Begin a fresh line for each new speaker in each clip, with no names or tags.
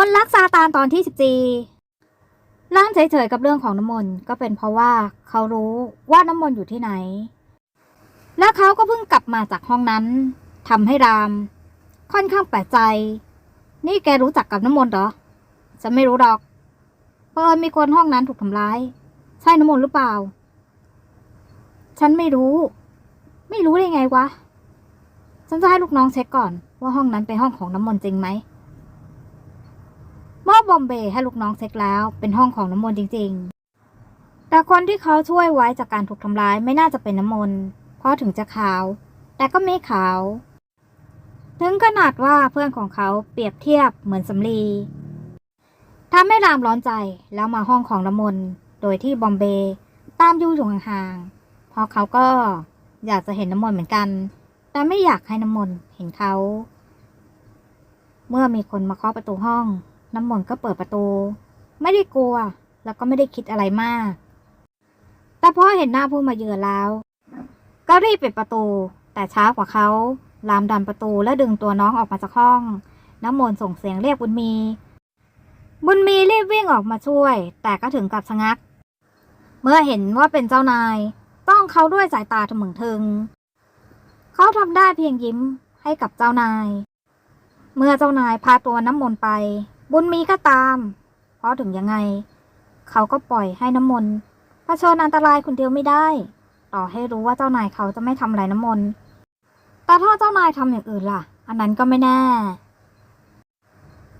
มนต์รักซาตานตอนที่สิบจีร่างเฉยๆกับเรื่องของน้ำมนต์ก็เป็นเพราะว่าเขารู้ว่าน้ำมนต์อยู่ที่ไหน และเขาก็เพิ่งกลับมาจากห้องนั้นทำให้ราม ค่อนข้างแปลกใจ นี่แกรู้จักกับน้ำมนต์เหรอฉันไม่รู้หรอกเพราะเอิญมีคนห้องนั้นถูกทำร้าย ใช่น้ำมนต์หรือเปล่า ฉันไม่รู้ ไม่รู้ได้ไงวะ ฉันจะให้ลูกน้องเช็คก่อนว่าห้องนั้นเป็นห้องของน้ำมนต์จริงไหม มอบบอมเบย์ให้ลูกน้องเช็คแล้ว เป็นห้องของน้ำมนต์จริง ๆ แต่คนที่เขาช่วยไว้จากการถูกทำร้ายไม่น่าจะเป็นน้ำมนต์เพราะถึงจะขาว แต่ก็ไม่ขาว ถึงขนาดว่าเพื่อนของเขาเปรียบเทียบเหมือนสำลีทำให้รามร้อนใจแล้วมาห้องของน้ำมนต์โดยที่บอมเบย์ตามยู่อยู่ห่างๆเพราะเขาก็อยากจะเห็นน้ำมนต์เหมือนกัน แต่ไม่อยากให้น้ำมนต์เห็นเขา เมื่อมีคนมาเคาะประตูห้อง น้ำมนต์ก็เปิดประตู ไม่ได้กลัว แล้วก็ไม่ได้คิดอะไรมาก แต่พอเห็นหน้าผู้มาเยือนแล้ว ก็รีบปิดประตู แต่ช้ากว่าเขาลามดันประตูและดึงตัวน้องออกมาจากห้อง น้ำมนต์ส่งเสียงเรียกบุญมี บุญมีรีบวิ่งออกมาช่วย แต่ก็ถึงกับชะงัก เมื่อเห็นว่าเป็นเจ้านาย ต้องเขาด้วยสายตาทมึงทึง เขาทำได้เพียงยิ้มให้กับเจ้านาย เมื่อเจ้านายพาตัวน้ำมนต์ไป บุญมีก็ตาม เพราะถึงยังไง เขาก็ปล่อยให้น้ำมนต์เผชิญอันตรายคนเดียวไม่ได้ ต่อให้รู้ว่าเจ้านายเขาจะไม่ทำอะไรน้ำมนต์แต่ถ้าเจ้านายทำอย่างอื่นล่ะ อันนั้นก็ไม่แน่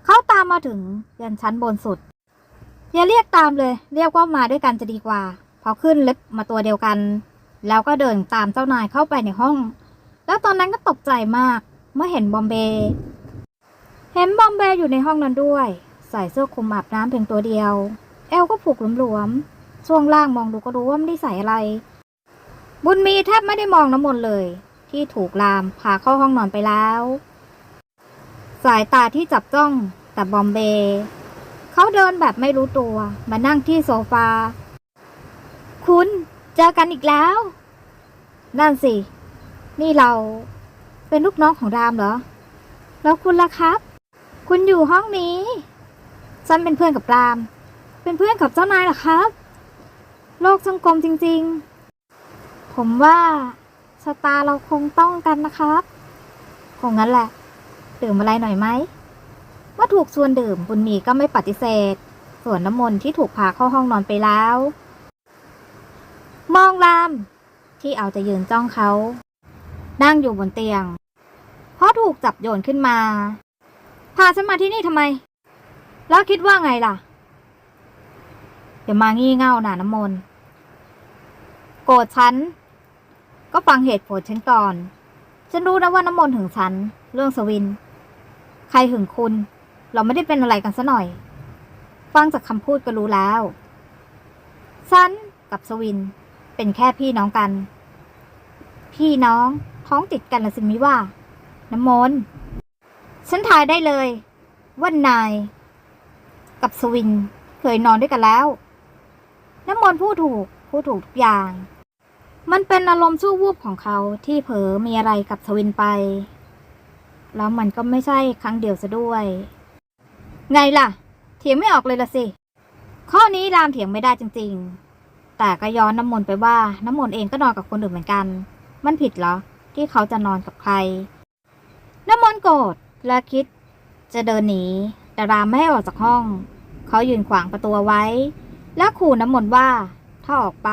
เขาตามมาถึงยันชั้นบนสุด อย่าเรียกตามเลย เรียกว่ามาด้วยกันจะดีกว่า พอขึ้นเลิฟต์มาตัวเดียวกัน แล้วก็เดินตามเจ้านายเข้าไปในห้อง แล้วตอนนั้นก็ตกใจมาก เมื่อเห็นบอมเบ เห็นบอมเบย์อยู่ในห้องนั้นด้วย ใส่เสื้อคลุมอาบน้ำเพียงตัวเดียว เอวก็ผูกหลวมๆช่วงล่างมองดูก็รู้ว่าไม่ได้ใส่อะไร บุญมีแทบไม่ได้มองน้ำมนต์เลย ที่ถูกลามพาเข้าห้องนอนไปแล้ว สายตาที่จับจ้องแต่บอมเบย์เขาเดินแบบไม่รู้ตัวมานั่งที่โซฟา คุณเจอกันอีกแล้ว นั่นสิ นี่เราเป็นลูกน้องของรามเหรอ แล้วคุณล่ะครับ คุณอยู่ห้องนี้ ฉันเป็นเพื่อนกับราม เป็นเพื่อนกับเจ้านายเหรอครับ โลกช่างกลมจริง ๆ ผมว่าชะตาเราคงต้องกันนะครับคงงั้นแหละ ดื่มอะไรหน่อยไหมเมื่อถูกชวนดื่มบุญมีก็ไม่ปฏิเสธ ส่วนน้ำมนต์ที่ถูกพาเข้าห้องนอนไปแล้ว มองราม ที่เอาแต่ยืนจ้องเขา นั่งอยู่บนเตียง เพราะถูกจับโยนขึ้นมา พาฉันมาที่นี่ทำไม แล้วคิดว่าไงล่ะอย่ามางี่เง่าหนาน้ำมนต์โกรธฉัน ก็ฟังเหตุผลฉันก่อน ฉันรู้นะว่าน้ำมนต์ถึงฉัน เรื่องสวิน ใครหึงคุณ เราไม่ได้เป็นอะไรกันซะหน่อย ฟังจากคำพูดก็รู้แล้ว ฉันกับสวิน เป็นแค่พี่น้องกัน พี่น้องท้องติดกันละสิมิว่า น้ำมนต์ ฉันทายได้เลยว่านาย กับสวินเคยนอนด้วยกันแล้ว น้ำมนต์พูดถูกพูดถูกทุกอย่าง มันเป็นอารมณ์ชั่ววูบของเขาที่เผลอมีอะไรกับสวินไป แล้วมันก็ไม่ใช่ครั้งเดียวซะด้วย ไงล่ะ เถียงไม่ออกเลยละสิ ข้อนี้รามเถียงไม่ได้จริง ๆ แต่ก็ย้อนน้ำมนต์ไปว่า น้ำมนต์เองก็นอนกับคนอื่นเหมือนกัน มันผิดเหรอ ที่เขาจะนอนกับใคร น้ำมนต์โกรธ และคิด จะเดินหนี แต่รามไม่ให้ออกจากห้อง เขายืนขวางประตูไว้ และขู่น้ำมนต์ว่า ถ้าออกไป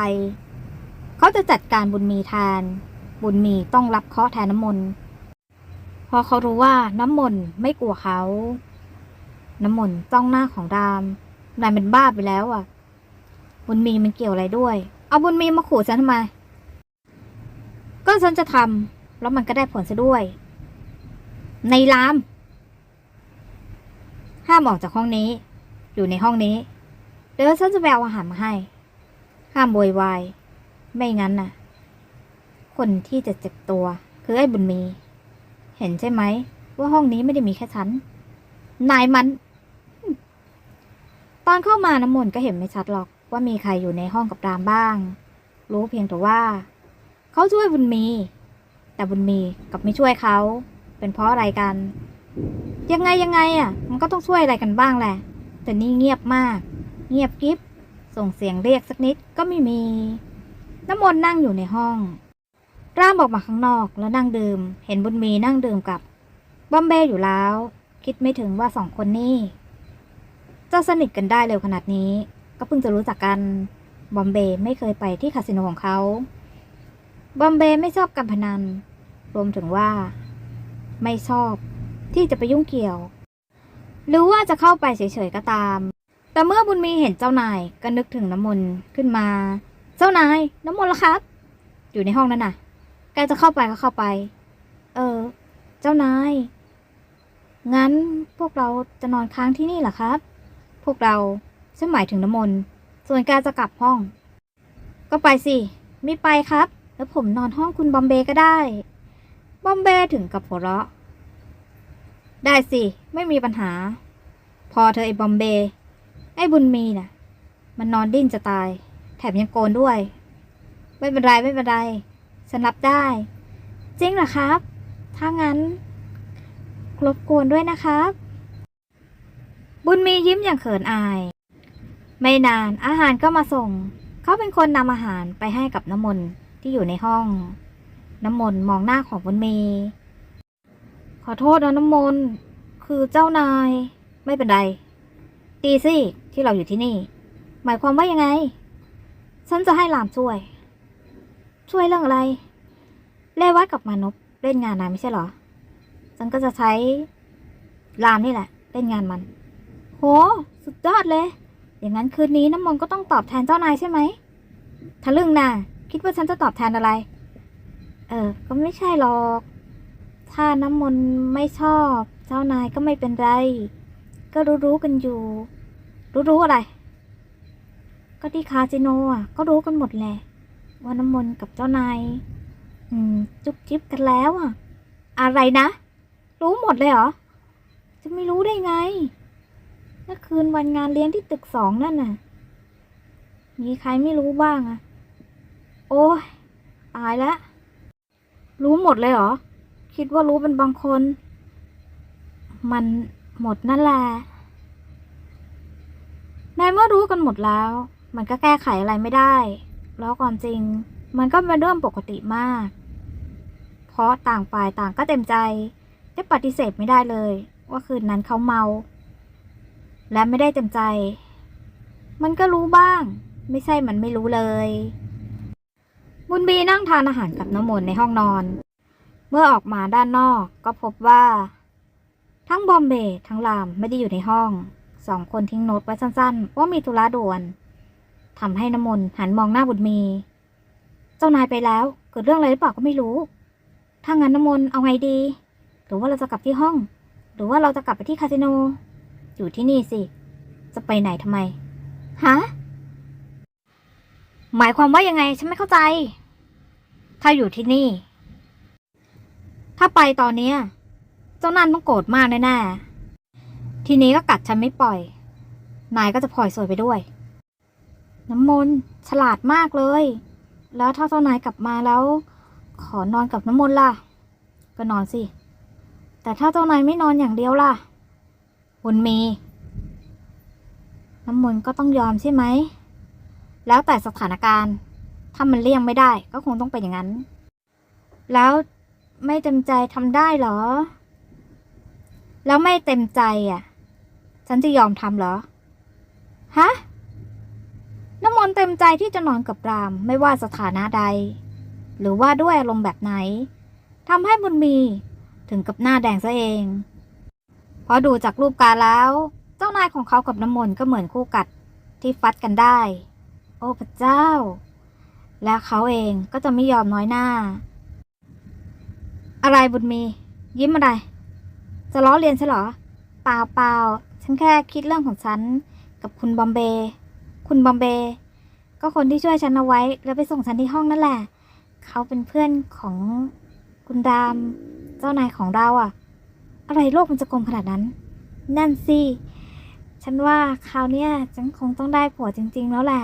เขาจะจัดการบุญมีแทนบุญมีต้องรับเคาะแทนน้ำมนต์พราะเขารู้ว่าน้ำมนต์ไม่กลัวเขา น้ำมนต์จ้องหน้าของรามนายเป็นบ้าไปแล้วอะ บุญมีมันเกี่ยวอะไรด้วย เอาบุญมีมาขู่ฉันทำไม ก็ฉันจะทำแล้วมันก็ได้ผลซะด้วย ในราม ห้ามออกจากห้องนี้ อยู่ในห้องนี้ เดี๋ยวฉันจะไปเอาอาหารมาให้ ห้ามโวยวาย ไม่งั้นน่ะ คนที่จะเจ็บตัว คือไอ้บุญมี เห็นใช่ไหม ว่าห้องนี้ไม่ได้มีแค่ฉัน นายมัน ตอนเข้ามาน้ำมนต์ก็เห็นไม่ชัดหรอกว่ามีใครอยู่ในห้องกับรามบ้าง รู้เพียงแต่ว่า เขาช่วยบุญมี แต่บุญมีกับไม่ช่วยเขา เป็นเพราะอะไรกัน ยังไงยังไงอะ มันก็ต้องช่วยอะไรกันบ้างแหละ แต่นี่เงียบมาก เงียบกริบส่งเสียงเรียกสักนิดก็ไม่มี น้ำมนต์นั่งอยู่ในห้อง ร่ามออกมาข้างนอกแล้วนั่งดื่ม เห็นบุญมีนั่งดื่มกับบอมเบ้อยู่แล้ว คิดไม่ถึงว่าสองคนนี้จะสนิทกันได้เร็วขนาดนี้ ก็เพิ่งจะรู้จักกัน บอมเบย์ไม่เคยไปที่คาสิโนของเขา บอมเบย์ไม่ชอบการพนัน รวมถึงว่า ไม่ชอบ ที่จะไปยุ่งเกี่ยว หรือว่าจะเข้าไปเฉยๆก็ตาม แต่เมื่อบุญมีเห็นเจ้านายก็นึกถึงน้ำมนต์ขึ้นมา เจ้านายน้ำมนต์ละครับ อยู่ในห้องนั้นน่ะแกจะเข้าไปก็เข้าไป เออ เจ้านาย งั้นพวกเราจะนอนค้างที่นี่เหรอครับ พวกเราฉันหมายถึงน้ำมนต์ส่วนแกจะกลับห้อง ก็ไปสิ ไม่ไปครับ แล้วผมนอนห้องคุณบอมเบย์ก็ได้ บอมเบย์ถึงกับหัวเราะ ได้สิ ไม่มีปัญหา พอเธอไอ้บอมเบย์ไอ้บุญมีน่ะ มันนอนดิ้นจะตาย แถมยังโกนด้วย ไม่เป็นไรไม่เป็นไรฉันรับได้ จริงเหรอครับ ถ้างั้นรบกวนด้วยนะครับ บุญมียิ้มอย่างเขินอาย ไม่นานอาหารก็มาส่ง เขาเป็นคนนำอาหารไปให้กับน้ำมนต์ที่อยู่ในห้อง น้ำมนต์มองหน้าของบุญมีขอโทษนะน้ำมนต์คือเจ้านายไม่เป็นไรดีสิที่เราอยู่ที่นี่ หมายความว่ายังไง ฉันจะให้หลามช่วย ช่วยเรื่องอะไร เล่วัตกับมานพเล่นงานนายไม่ใช่เหรอ ฉันก็จะใช้ลามนี่แหละ เล่นงานมัน โห สุดยอดเลย อย่างนั้นคืนนี้น้ำมนต์ก็ต้องตอบแทนเจ้านายใช่ไหมทะลึ่งนะคิดว่าฉันจะตอบแทนอะไร เออ ก็ไม่ใช่หรอก ถ้าน้ำมนต์ไม่ชอบ เจ้านายก็ไม่เป็นไร ก็รู้ๆกันอยู่ รู้ๆอะไร ก็ที่คาสิโนอะ ก็รู้กันหมดแหละ ว่าน้ำมนต์กับเจ้านาย อืม จุ๊บจิ๊บกันแล้วอะ อะไรนะ รู้หมดเลยเหรอ จะไม่รู้ได้ไงเมื่อคืนวันงานเลี้ยงที่ตึกสองนั่นน่ะ มีใครไม่รู้บ้างอะ โอ้ยตายแล้ว รู้หมดเลยเหรอ คิดว่ารู้เป็นบางคน มันหมดนั่นแหละในเมื่อรู้กันหมดแล้ว มันก็แก้ไขอะไรไม่ได้ แล้วความจริง มันก็เป็นเรื่องปกติมาก เพราะต่างฝ่ายต่างก็เต็มใจจะปฏิเสธไม่ได้เลย ว่าคืนนั้นเขาเมา และไม่ได้เต็มใจ มันก็รู้บ้าง ไม่ใช่มันไม่รู้เลย บุญบีนั่งทานอาหารกับน้ำมนต์ในห้องนอน เมื่อออกมาด้านนอกก็พบว่า ทั้งบอมเบย์ทั้งลามไม่ได้อยู่ในห้อง สองคนทิ้งโน้ตไว้สั้นๆ ว่ามีธุระด่วนทำให้น้ำมนต์หันมองหน้าบุญมี เจ้านายไปแล้ว เกิดเรื่องอะไรหรือเปล่าก็ไม่รู้ ถ้างั้นน้ำมนต์เอาไงดี หรือว่าเราจะกลับที่ห้อง หรือว่าเราจะกลับไปที่คาสิโน อยู่ที่นี่สิ จะไปไหนทำไม ฮะ หมายความว่ายังไงฉันไม่เข้าใจ ถ้าอยู่ที่นี่ ถ้าไปตอนเนี้ยเจ้านันต้องโกรธมากแน่ๆทีนี้ก็กัดฉันไม่ปล่อย นายก็จะพลอยสวยไปด้วย น้ำมนต์ฉลาดมากเลย แล้วถ้าเจ้านายกลับมาแล้ว ขอนอนกับน้ำมนต์ล่ะ ก็นอนสิ แต่ถ้าเจ้านายไม่นอนอย่างเดียวล่ะบุญมี น้ำมนต์ก็ต้องยอมใช่ไหม แล้วแต่สถานการณ์ ถ้ามันเลี่ยงไม่ได้ก็คงต้องเป็นอย่างนั้น แล้วไม่เต็มใจทำได้เหรอ แล้วไม่เต็มใจอะ ฉันจะยอมทำเหรอ ฮะ น้ำมนต์เต็มใจที่จะนอนกับราม ไม่ว่าสถานะใด หรือว่าด้วยอารมณ์แบบไหนทำให้บุญมีถึงกับหน้าแดงซะเอง เพราะดูจากรูปการแล้ว เจ้านายของเขากับน้ำมนต์ก็เหมือนคู่กัดที่ฟัดกันได้ โอ้พระเจ้า และเขาเองก็จะไม่ยอมน้อยหน้า อะไรบุญมี ยิ้มอะไร จะล้อเลียนใช่เหรอ เปล่าเปล่าฉันแค่คิดเรื่องของฉัน กับคุณบอมเบย์คุณบอมเบย์ก็คนที่ช่วยฉันเอาไว้ แล้วไปส่งฉันที่ห้องนั่นแหละ เขาเป็นเพื่อนของคุณดาม เจ้านายของเราอะอะไรโลกมันจะกลมขนาดนั้น นั่นสิ ฉันว่าคราวเนี้ยฉันคงต้องได้ผัวจริง ๆ แล้วแหละ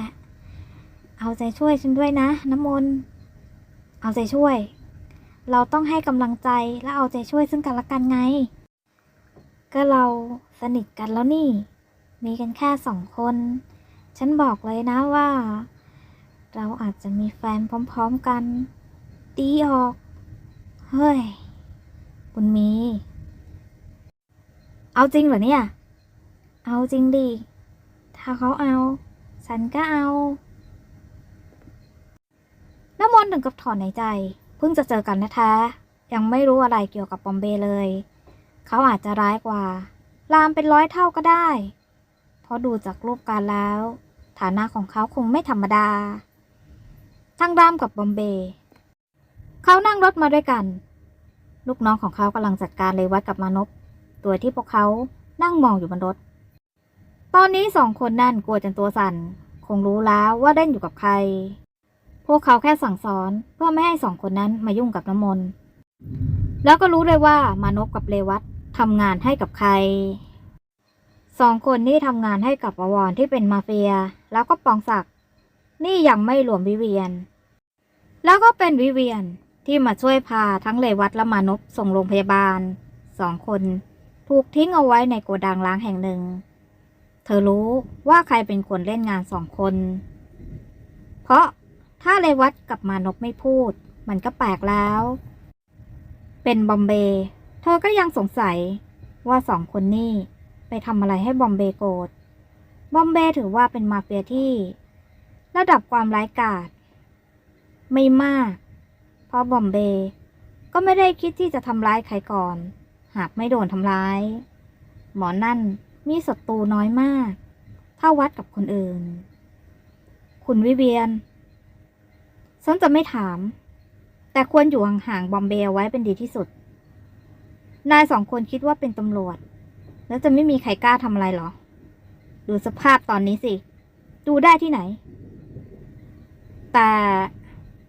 เอาใจช่วยฉันด้วยนะ น้ำมนต์ เอาใจช่วย เราต้องให้กำลังใจและเอาใจช่วยซึ่งกันและกันไง ก็เราสนิทกันแล้วนี่ มีกันแค่สองคน ฉันบอกเลยนะว่า เราอาจจะมีแฟนพร้อมๆกันดีออก เฮ้ยบุญมี เอาจริงเหรอเนี่ย เอาจริงดิ ถ้าเขาเอา ฉันก็เอา น้ำมนต์ถึงกับถอนในใจ เพิ่งจะเจอกันนะแท้ยังไม่รู้อะไรเกี่ยวกับบอมเบย์เลย เขาอาจจะร้ายกว่า ลามเป็นร้อยเท่าก็ได้ เพราะดูจากรูปการแล้ว ฐานะของเขาคงไม่ธรรมดา ทั้งรามกับบอมเบย์เขานั่งรถมาด้วยกัน ลูกน้องของเขากำลังจัดการเลยวัดกับมานพโดยที่พวกเขานั่งมองอยู่บนรถ ตอนนี้สองคนนั่นกลัวจนตัวสั่น คงรู้แล้วว่าเล่นอยู่กับใคร พวกเขาแค่สั่งสอนเพื่อไม่ให้สองคนนั้นมายุ่งกับน้ำมนต์ แล้วก็รู้เลยว่ามานพกับเลวัตทำงานให้กับใคร สองคนนี่ทำงานให้กับอวรที่เป็นมาเฟีย แล้วก็ปองศักดิ์นี่ยังไม่รวมวิเวียน แล้วก็เป็นวิเวียนที่มาช่วยพาทั้งเลวัตและมานพส่งโรงพยาบาล สองคนถูกทิ้งเอาไว้ในโกดังล้างแห่งหนึ่ง เธอรู้ว่าใครเป็นคนเล่นงานสองคน เพราะ ถ้าเลวัตกับมานพไม่พูด มันก็แปลกแล้ว เป็นบอมเบย์เธอก็ยังสงสัยว่าสองคนนี้ไปทำอะไรให้บอมเบย์โกรธ บอมเบย์ถือว่าเป็นมาเฟียที่ ระดับความร้ายกาจไม่มาก เพราะบอมเบย์ก็ไม่ได้คิดที่จะทำร้ายใครก่อน หากไม่โดนทำร้าย หมอนั่นมีศัตรูน้อยมาก ถ้าวัดกับคนอื่น คุณวิเวียน ฉันจะไม่ถาม แต่ควรอยู่ห่างๆบอมเบย์ไว้เป็นดีที่สุด นายสองคนคิดว่าเป็นตำรวจ แล้วจะไม่มีใครกล้าทำอะไรเหรอ ดูสภาพตอนนี้สิ ดูได้ที่ไหน แต่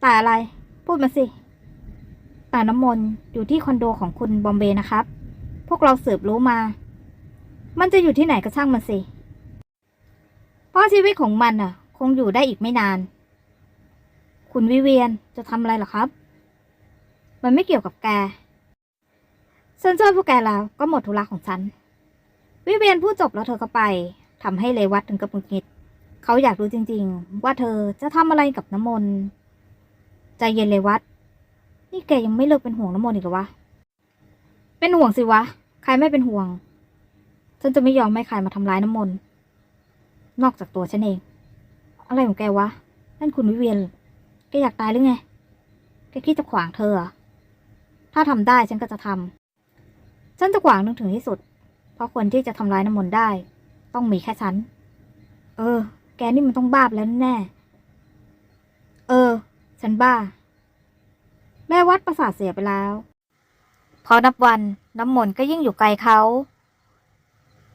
แต่อะไร พูดมาสิ แต่น้ำมนต์อยู่ที่คอนโดของคุณบอมเบย์นะครับ พวกเราสืบรู้มา มันจะอยู่ที่ไหนก็ช่างมันสิ เพราะชีวิตของมันอะ คงอยู่ได้อีกไม่นาน คุณวิเวียนจะทำอะไรหรอครับ มันไม่เกี่ยวกับแก ฉันช่วยพวกแกแล้วก็หมดธุระของฉัน วิเวียนพูดจบแล้วเธอก็ไปทำให้เลวัตถึงกับหงุดหงิด เขาอยากรู้จริง ๆ ว่าเธอจะทำอะไรกับน้ำมนต์ใจเย็นเลวัตนี่แกยังไม่เลิกเป็นห่วงน้ำมนต์อีกเหรอวะ เป็นห่วงสิวะ ใครไม่เป็นห่วง ฉันจะไม่ยอมให้ใครมาทำร้ายน้ำมนต์นอกจากตัวฉันเอง อะไรของแกวะ นั่นคุณวิเวียน แกอยากตายหรือไง แกคิดจะขวางเธอ ถ้าทำได้ฉันก็จะทำฉันจะขวางนึงถึงที่สุด เพราะคนที่จะทำร้ายน้ำมนต์ได้ ต้องมีแค่ฉัน เออ แกนี่มันต้องบ้าแล้วแน่ เออ ฉันบ้า แม่วัดประสาทเสียไปแล้ว พอนับวันน้ำมนต์ก็ยิ่งอยู่ไกลเขา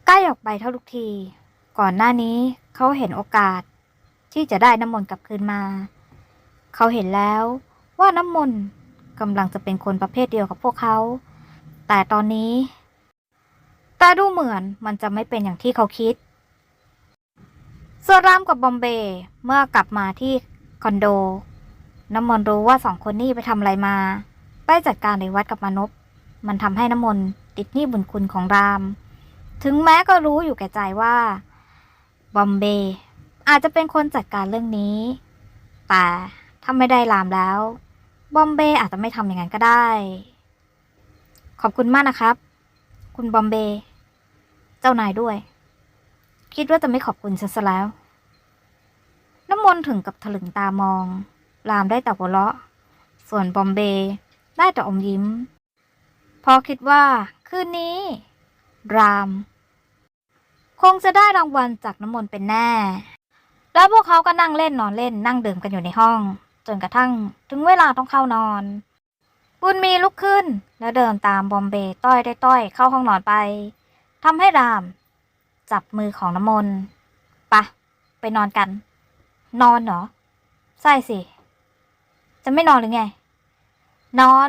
ใกล้ออกไปเท่าทุกที ก่อนหน้านี้เขาเห็นโอกาสที่จะได้น้ำมนต์กลับคืนมา เขาเห็นแล้วว่าน้ำมนต์กำลังจะเป็นคนประเภทเดียวกับพวกเขา แต่ตอนนี้ แต่ดูเหมือนมันจะไม่เป็นอย่างที่เขาคิดส่วนรามกับบอมเบย์เมื่อกลับมาที่คอนโด น้ำมนต์รู้ว่าสองคนนี้ไปทำอะไรมา ไปจัดการในวัดกับมานพมันทำให้น้ำมนต์ติดหนี้บุญคุณของราม ถึงแม้ก็รู้อยู่แก่ใจว่า บอมเบย์อาจจะเป็นคนจัดการเรื่องนี้ แต่ ถ้าไม่ได้รามแล้ว บอมเบย์อาจจะไม่ทำอย่างนั้นก็ได้ ขอบคุณมากนะครับ คุณบอมเบย์เจ้านายด้วย คิดว่าจะไม่ขอบคุณฉันซะแล้ว น้ำมนต์ถึงกับถลึงตามองรามได้แต่หัวเราะ ส่วนบอมเบย์ได้แต่อมยิ้ม พอคิดว่า คืนนี้ ราม คงจะได้รางวัลจากน้ำมนต์เป็นแน่ แล้วพวกเขาก็นั่งเล่นนอนเล่นนั่งดื่มกันอยู่ในห้อง จนกระทั่งถึงเวลาต้องเข้านอน บุญมีลุกขึ้น แล้วเดินตามบอมเบย์ต้อยได้ต้อยเข้าห้องนอนไปทำให้ราม จับมือของน้ำมนต์ปะ ไปนอนกัน นอนเหรอ ใช่สิ จะไม่นอนหรือไง นอน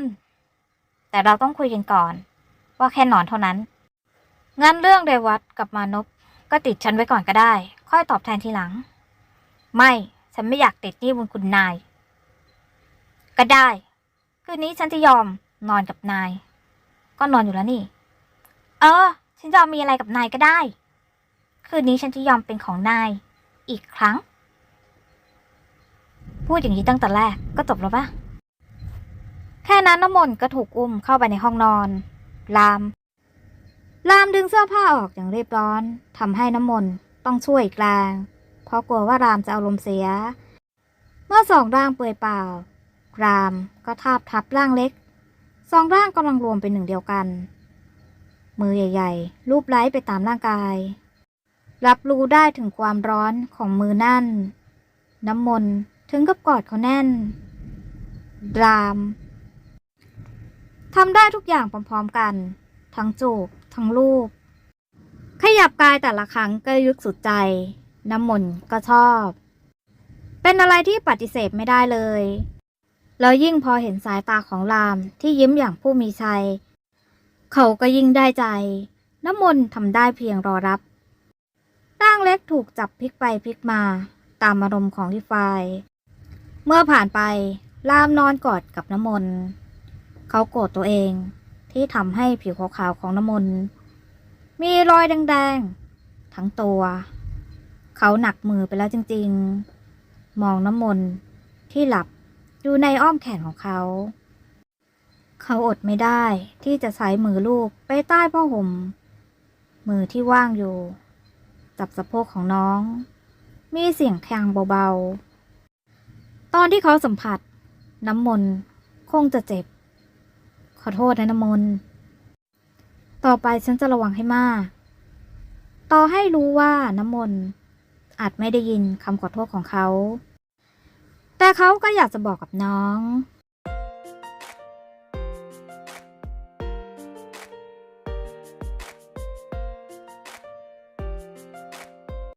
แต่เราต้องคุยกันก่อน ว่าแค่นอนเท่านั้น งั้นเรื่องเดวัตกับมานพก็ติดฉันไว้ก่อนก็ได้ ค่อยตอบแทนทีหลัง ไม่ ฉันไม่อยากติดหนี้บุญคุณนาย ก็ได้ คืนนี้ฉันจะยอมนอนกับนาย ก็นอนอยู่แล้วนี่ เออ ฉันยอมมีอะไรกับนายก็ได้ คืนนี้ฉันจะยอมเป็นของนาย อีกครั้ง พูดอย่างนี้ตั้งแต่แรกก็จบแล้วปะแค่นั้นน้ำมนต์ก็ถูกอุ้มเข้าไปในห้องนอน ลาม ลามดึงเสื้อผ้าออกอย่างเรียบร้อนทำให้น้ำมนต์ต้องช่วยกแรงเพราะกลัวว่ารามจะอารมณ์เสีย เมื่อสองร่างเปลือยเปล่า รามก็ทาบทับร่างเล็ก สองร่างกำลังรวมเป็นหนึ่งเดียวกัน มือใหญ่ๆรูปไล้ไปตามร่างกาย รับรู้ได้ถึงความร้อนของมือนั่น น้ำมนถึงกับกอดเขาแน่น รามทำได้ทุกอย่างพร้อมๆกัน ทั้งจูบ ทั้งรูป ขยับกายแต่ละครั้งก็ยึกสุดใจ น้ำมนก็ชอบ เป็นอะไรที่ปฏิเสธไม่ได้เลย แล้วยิ่งพอเห็นสายตาของรามที่ยิ้มอย่างผู้มีชัย เขาก็ยิ่งได้ใจ น้ำมนต์ทำได้เพียงรอรับ ร่างเล็กถูกจับพลิกไปพลิกมาตามอารมณ์ของที่ไฟล์เมื่อผ่านไปรามนอนกอดกับน้ำมนต์ เขาโกรธตัวเองที่ทำให้ผิวขาวๆของน้ำมนต์ มีรอยแดงๆ ทั้งตัว เขาหนักมือไปแล้วจริงๆ มองน้ำมนต์ที่หลับ อยู่ในอ้อมแขนของเขา เขาอดไม่ได้ที่จะใช้มือลูกไปใต้ผ้าห่ม มือที่ว่างอยู่ จับสะโพกของน้อง มีเสียงแทงเบาๆ ตอนที่เขาสัมผัส น้ำมนต์คงจะเจ็บ ขอโทษนะน้ำมนต์ต่อไปฉันจะระวังให้มาก ต่อให้รู้ว่าน้ำมนต์อาจไม่ได้ยินคำขอโทษของเขา แต่เขาก็อยากจะบอกกับน้อง